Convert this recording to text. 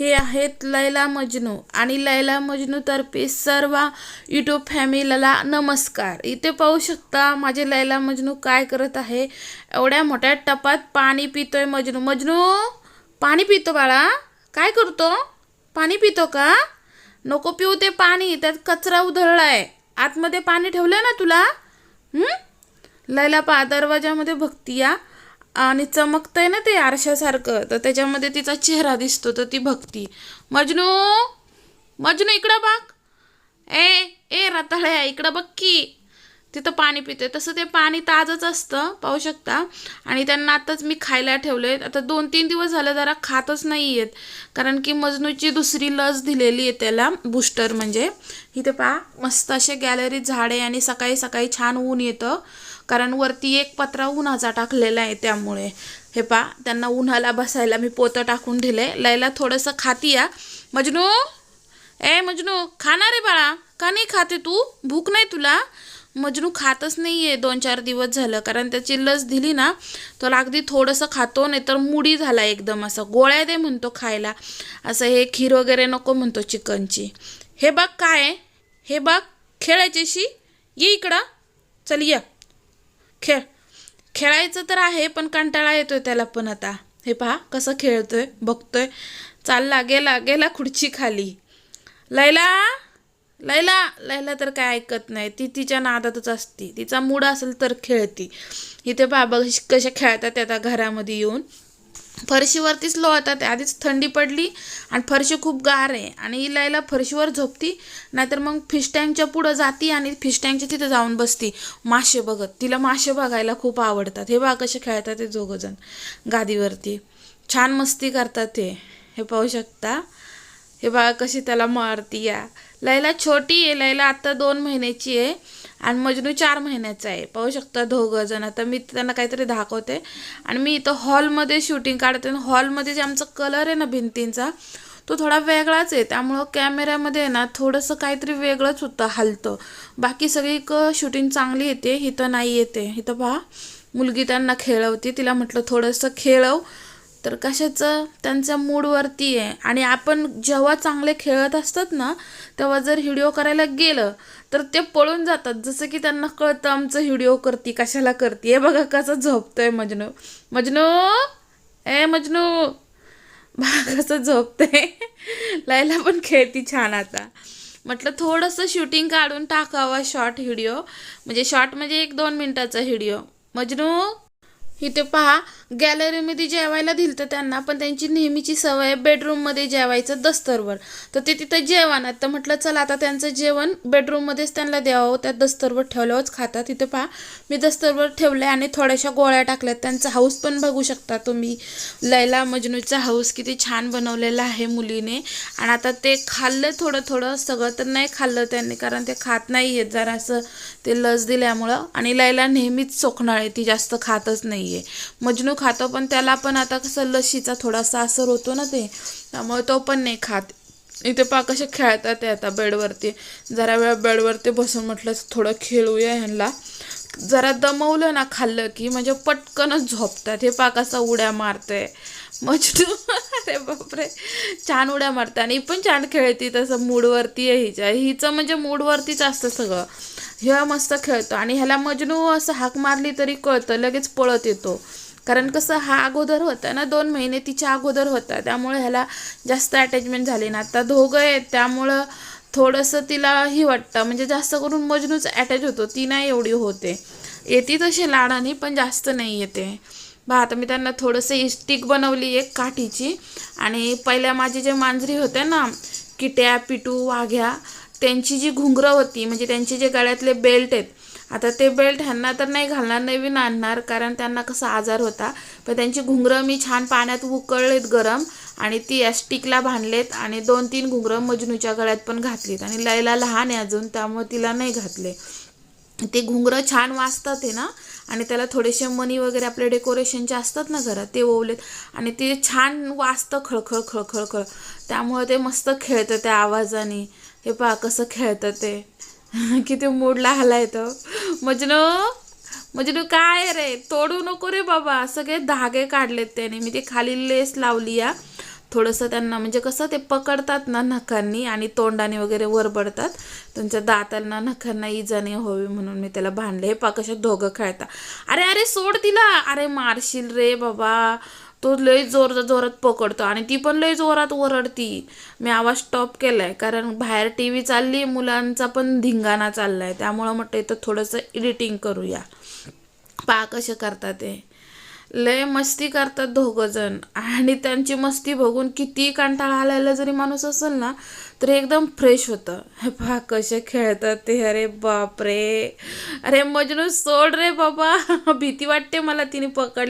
हे आहेत लैला मजनू. आणि लैला मजनू तर्फे सर्व यूट्यूब फॅमिलीला नमस्कार. इथे पाहू शकता माझे लैला मजनू काय करत आहे. एवढ्या मोठ्या टपात पाणी पितोय मजनू. मजनू पाणी पितो बाळा. काय करतो? पाणी पितो का? नको पिऊ ते पाणी. त्यात कचरा उधळला आहे आतमध्ये पाणी ठेवलं ना तुला? लैला पा दरवाजामध्ये भक्ती या. आणि चमकतंय ना ते आरशासारखं. तर त्याच्यामध्ये तिचा चेहरा दिसतो तर ती भक्ती मजनू मजनू इकडं बघ. ए ए रताळ्या इकडं बघ की. तिथं पाणी पिते तसं ते पाणी ताजंच असतं पाहू शकता. आणि त्यांना आताच मी खायला ठेवले आता दोन तीन दिवस झालं जरा खातच नाही आहेत कारण की मजनूची दुसरी लस दिलेली आहे त्याला बूस्टर म्हणजे. इथे पहा मस्त असे गॅलरीत झाडे आणि सकाळी सकाळी छान ऊन येतं. कारण वरती एक पत्रा उन्हाचा टाकलेला आहे त्यामुळे. हे पा त्यांना उन्हाला बसायला मी पोतं टाकून दिले. लयला थोडंसं खाती या. मजनू! ए मजनू खाणार आहे बाळा. का नाही खाते तू? भूक नाही तुला? मजनू खातच नाही आहे दोन चार दिवस झालं कारण त्याची लस दिली ना तर अगदी थोडंसं खातो नाही तर मुडी झाला एकदम असं. गोळ्या दे म्हणतो खायला. असं हे खीर वगैरे नको म्हणतो चिकनची. हे बघ काय हे बघ खेळायच्याशी ये इकडं. चल या. खेळ. खेळायचं तर आहे पण कंटाळा येतोय त्याला पण आता. हे पहा कसं खेळतोय बघतोय. चालला गेला गेला खुर्ची खाली. लैला लैला लैला तर काय ऐकत नाही. ती तिच्या नादातच असती. तिचा मूड असेल तर खेळती. इथे बाबा कशा खेळतात आता घरामध्ये येऊन. फरशीवरतीच लोळतात आधीच थंडी पडली आणि फरशी खूप गार आहे. आणि इलायला फरशीवर झोपती नाहीतर मग फिश टँकच्या पुढं जाती आणि फिश टँकच्या तिथं जाऊन बसती. मासे बघत. तिला मासे बघायला खूप आवडतात. हे बा कसे खेळतात ते दोघंजण गादीवरती. छान मस्ती करतात ते. हे पाहू शकता? हे बा कशी त्याला मारती या. लैला छोटी आहे. लैला आत्ता दोन महिन्याची आहे. आणि मजनू चार महिन्याचा आहे. पाहू शकता दोघं जण. आता मी त्यांना काहीतरी दाखवते. आणि मी इथं हॉलमध्ये शूटिंग काढते आणि हॉलमध्ये जे आमचा कलर आहे ना भिंतींचा तो थोडा वेगळाच आहे. त्यामुळं कॅमेऱ्यामध्ये आहे ना थोडंसं काहीतरी वेगळंच होतं हलतं. बाकी सगळी क शूटिंग चांगली येते. इथं नाही येते. इथं पहा. मुलगी त्यांना खेळवते. तिला म्हटलं थोडंसं खेळव. तर कशाचं? त्यांच्या मूडवरती आहे. आणि आपण जेव्हा चांगले खेळत असतात ना तेव्हा जर व्हिडिओ करायला गेलं तर ते पळून जातात. जसं की त्यांना कळतं आमचं व्हिडिओ करती कशाला करते. हे बघा कसं झोपतोय मजनू. मजनू! ए मजनू! बघा कसं झोपतंय. लायला पण खेळती छान आता. म्हटलं थोडंसं शूटिंग काढून टाकावं शॉर्ट व्हिडिओ म्हणजे शॉर्ट म्हणजे एक दोन मिनटाचा व्हिडिओ मजनू! इथे पहा गॅलरीमध्ये जेवायला दिलं तर त्यांना पण त्यांची नेहमीची सवय बेडरूममध्ये जेवायचं दस्तरवर. तर ते तिथं जेवण तर म्हटलं चला आता त्यांचं जेवण बेडरूममध्येच त्यांना द्यावं त्या दस्तरवर ठेवल्यावरच खातात. तिथं पहा मी दस्तरवर ठेवले आणि थोड्याशा गोळ्या टाकल्यात. त्यांचा हाऊस पण बघू शकता तुम्ही. लैला मजनूचा हाऊस किती छान बनवलेला आहे मुलीने. आणि आता ते खाल्लं थोडं थोडं. सगळं तर नाही खाल्लं त्यांनी कारण ते खात नाही आहेत जरा असं ते लस दिल्यामुळं. आणि लैला नेहमीच चोखणाळ आहे. ती जास्त खातच नाही आहे मजनू खातो पण त्याला पण आता कसं लशीचा थोडासा असर होतो ना ते. त्यामुळे तो पण नाही खात. इथे पा कसे खेळतात ते आता बेडवरती. जरा वेळ बेडवरती बसून म्हटलं थोडं खेळूया ह्यांना जरा दमवलं ना खाल्लं की म्हणजे पटकनच झोपतात. हे पा कसा उड्या मारतंय. मजनू अरे बापरे. छान उड्या मारते आणि पण छान खेळते तसं मूडवरती आहे हिच्या. हिचं म्हणजे मूडवरतीच असतं सगळं. ह्या मस्त खेळतो. आणि ह्याला मजनू असं हाक मारली तरी कळतं लगेच पळत येतो. कारण कसं हा अगोदर होता ना दोन महिने तिच्या अगोदर होता. त्यामुळे ह्याला जास्त अटॅचमेंट झाली ना. आता दोघं आहेत त्यामुळं थोडंसं तिला ही वाटतं. म्हणजे जास्त करून मजनूच अटॅच होतो. ती नाही एवढी होते. येते तशी लाडानी पण जास्त नाही येते. बा आता मी त्यांना थोडंसं स्टिक बनवली एक काठीची. आणि पहिल्या माझे जे मांजरी होत्या ना किट्या पिटू वाघ्या त्यांची जी घुंगरं होती म्हणजे त्यांचे जे गळ्यातले बेल्ट आहेत आता ते बेल्ट ह्यांना तर नाही घालणार नवीन आणणार कारण त्यांना कसा आजार होता. पण त्यांची घुंगरं मी छान पाण्यात उकळलेत गरम आणि ती ॲस्टिकला बांधलेत आणि दोन तीन घुंगरं मजनूच्या गळ्यात पण घातलीत. आणि लयला लहान आहे अजून त्यामुळे तिला नाही घातले. ते घुंगरं छान वाजतात आहे ना आणि त्याला थोडेसे मनी वगैरे आपले डेकोरेशनचे असतात ना घरात ते ओवलेत. आणि ते छान वाजतं खळखळ खळखळ खळ त्यामुळे ते मस्त खेळतं त्या आवाजाने. हे पहा कसं खेळतं ते. किती मूडला आलाय तो मजनू मजनू काय रे? तोडू नको रे बाबा. सगळे धागे काढलेत त्याने. मी ते खाली लेस लावली या. थोडंसं त्यांना म्हणजे कसं ते पकडतात ना नखांनी आणि तोंडाने वगैरे वरबडतात. त्यांच्या दातांना नखांना इजा नाही व्हावी म्हणून मी त्याला भांडले. हे पा कशा दोघं खेळता. अरे अरे सोड तिला. अरे मारशील रे बाबा. तो लय जोर जोरात पकडतो आणि ती पण लय जोरात ओरडती. मी आवाज स्टॉप केलाय कारण बाहेर टी व्ही चालली मुलांचा पण धिंगाणा चाललाय. त्यामुळं म्हटलं इथं थोडंसं एडिटिंग करूया. पा कसे करतात ते. लय मस्ती करतात दोघं जण. आणि त्यांची मस्ती बघून किती कंटाळा आलेला जरी माणूस असेल ना तरी एकदम फ्रेश होतं. हे पहा कसे खेळतात ते. अरे बापरे. अरे मजनू सोड रे बाबा. भीती वाटते मला तिने पकडली.